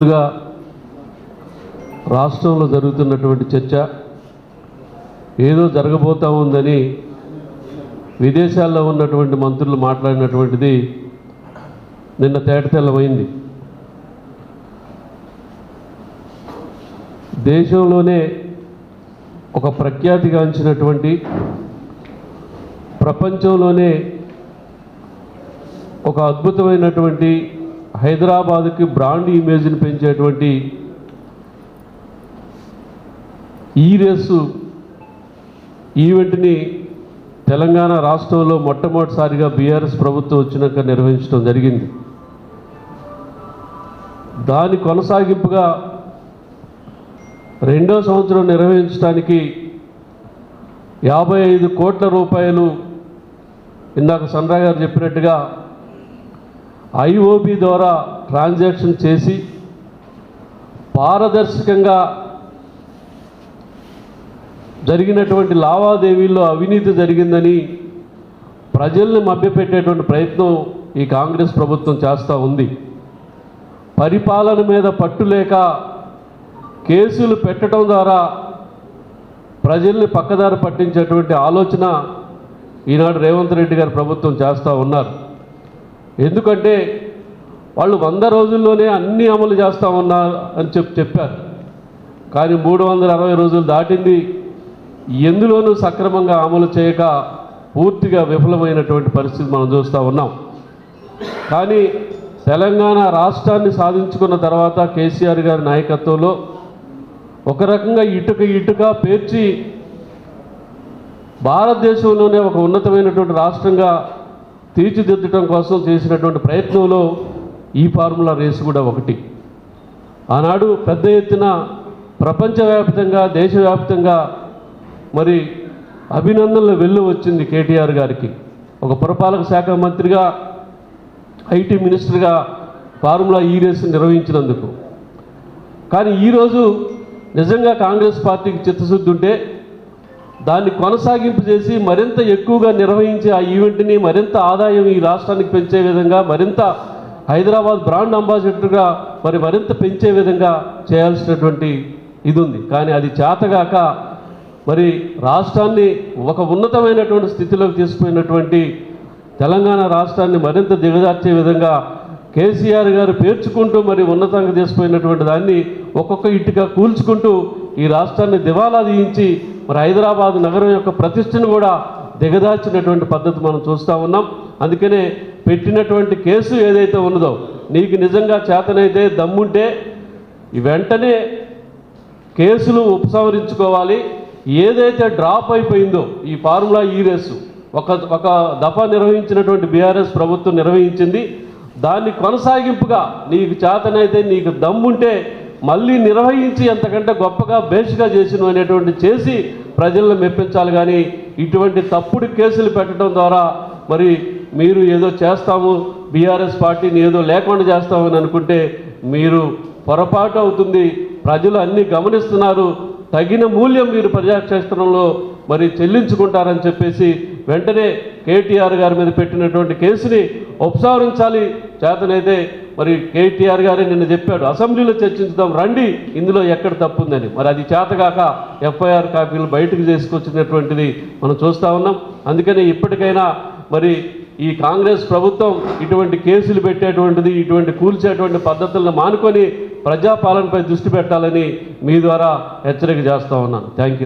ముందుగా రాష్ట్రంలో జరుగుతున్నటువంటి చర్చ ఏదో జరగబోతా ఉందని విదేశాల్లో ఉన్నటువంటి మంత్రులు మాట్లాడినటువంటిది నిన్న తేటతెల్లమైంది దేశంలోనే ఒక ప్రఖ్యాతిగాంచినటువంటి ప్రపంచంలోనే ఒక అద్భుతమైనటువంటి హైదరాబాద్కి బ్రాండ్ ఇమేజ్ని పెంచేటువంటి ఈ రేసు ఈవెంట్ని తెలంగాణ రాష్ట్రంలో మొట్టమొదటిసారిగా బీఆర్ఎస్ ప్రభుత్వం వచ్చినాక నిర్వహించడం జరిగింది. దాని కొనసాగింపుగా రెండో సంవత్సరం నిర్వహించడానికి యాభై ఐదు కోట్ల రూపాయలు ఇందాక సన్రా గారు చెప్పినట్టుగా ఐఓబి ద్వారా ట్రాన్సాక్షన్ చేసి పారదర్శకంగా జరిగినటువంటి లావాదేవీల్లో అవినీతి జరిగిందని ప్రజల్ని మభ్యపెట్టేటువంటి ప్రయత్నం ఈ కాంగ్రెస్ ప్రభుత్వం చేస్తూ ఉంది. పరిపాలన మీద పట్టు లేక కేసులు పెట్టడం ద్వారా ప్రజల్ని పక్కదారి పట్టించేటువంటి ఆలోచన ఈనాడు రేవంత్ రెడ్డి గారు ప్రభుత్వం చేస్తూ ఉన్నారు. ఎందుకంటే వాళ్ళు వంద రోజుల్లోనే అన్ని అమలు చేస్తామన్నారు అని చెప్పి చెప్పారు. కానీ మూడు వందల అరవై రోజులు దాటింది. ఎందులోనూ సక్రమంగా అమలు చేయక పూర్తిగా విఫలమైనటువంటి పరిస్థితి మనం చూస్తూ ఉన్నాం. కానీ తెలంగాణ రాష్ట్రాన్ని సాధించుకున్న తర్వాత కేసీఆర్ గారి నాయకత్వంలో ఒక రకంగా ఇటుక ఇటుక పేర్చి భారతదేశంలోనే ఒక ఉన్నతమైనటువంటి రాష్ట్రంగా తీర్చిదిద్దటం కోసం చేసినటువంటి ప్రయత్నంలో ఈ ఫార్ములా రేసు కూడా ఒకటి. ఆనాడు పెద్ద ఎత్తున ప్రపంచవ్యాప్తంగా దేశవ్యాప్తంగా మరి అభినందనలు వెళ్ళి వచ్చింది కేటీఆర్ గారికి. ఒక పురపాలక శాఖ మంత్రిగా ఐటీ మినిస్టర్గా ఫార్ములా ఈ రేసు నిర్వహించినందుకు. కానీ ఈరోజు నిజంగా కాంగ్రెస్ పార్టీకి చిత్తశుద్ధి ఉంటే దాన్ని కొనసాగింపు చేసి మరింత ఎక్కువగా నిర్వహించే ఆ ఈవెంట్ని మరింత ఆదాయం ఈ రాష్ట్రానికి పెంచే విధంగా మరింత హైదరాబాద్ బ్రాండ్ అంబాసిడర్గా మరి మరింత పెంచే విధంగా చేయాల్సినటువంటి ఇది ఉంది కానీ అది చేతగాక మరి రాష్ట్రాన్ని ఒక ఉన్నతమైనటువంటి స్థితిలోకి తీసుకుపోయినటువంటి తెలంగాణ రాష్ట్రాన్ని మరింత దిగజార్చే విధంగా కేసీఆర్ గారు పేర్చుకుంటూ మరి ఉన్నతంగా తీసుకుపోయినటువంటి దాన్ని ఒక్కొక్క ఇటుగా కూల్చుకుంటూ ఈ రాష్ట్రాన్ని దివాలా తీయించి మరి హైదరాబాద్ నగరం యొక్క ప్రతిష్టను కూడా దిగదార్చినటువంటి పద్ధతి మనం చూస్తూ ఉన్నాం. అందుకనే పెట్టినటువంటి కేసు ఏదైతే ఉన్నదో నీకు నిజంగా చేతనైతే దమ్ముంటే ఈ వెంటనే కేసులు ఉపసంహరించుకోవాలి. ఏదైతే డ్రాప్ అయిపోయిందో ఈ ఫార్ములా ఈ రేసు ఒక ఒక దఫా నిర్వహించినటువంటి బీఆర్ఎస్ ప్రభుత్వం నిర్వహించింది. దాన్ని కొనసాగింపుగా నీకు చేతనైతే నీకు దమ్ముంటే మళ్ళీ నిర్వహించి ఎంతకంటే గొప్పగా బేష్గా చేసిన అనేటువంటి చేసి ప్రజలను మెప్పించాలి కానీ ఇటువంటి తప్పుడు కేసులు పెట్టడం ద్వారా మరి మీరు ఏదో చేస్తాము బీఆర్ఎస్ పార్టీని ఏదో లేకుండా చేస్తామని అనుకుంటే మీరు పొరపాటు అవుతుంది. ప్రజలు అన్నీ గమనిస్తున్నారు. తగిన మూల్యం మీరు ప్రజాక్షేత్రంలో మరి చెల్లించుకుంటారని చెప్పేసి వెంటనే కేటీఆర్ గారి మీద పెట్టినటువంటి కేసుని ఉపసంహరించాలి. చేతనైతే మరి కేటీఆర్ గారే నిన్న చెప్పాడు. అసెంబ్లీలో చర్చించుదాం రండి. ఇందులో ఎక్కడ తప్పుందని. మరి అది చేతగాక ఎఫ్ఐఆర్ కాపీలు బయటకు చేసుకొచ్చినటువంటిది మనం చూస్తూ ఉన్నాం. అందుకనే ఇప్పటికైనా మరి ఈ కాంగ్రెస్ ప్రభుత్వం ఇటువంటి కేసులు పెట్టేటువంటిది ఇటువంటి కూల్చేటువంటి పద్ధతులను మానుకొని ప్రజాపాలనపై దృష్టి పెట్టాలని మీ ద్వారా హెచ్చరిక చేస్తా ఉన్నాను. Thank you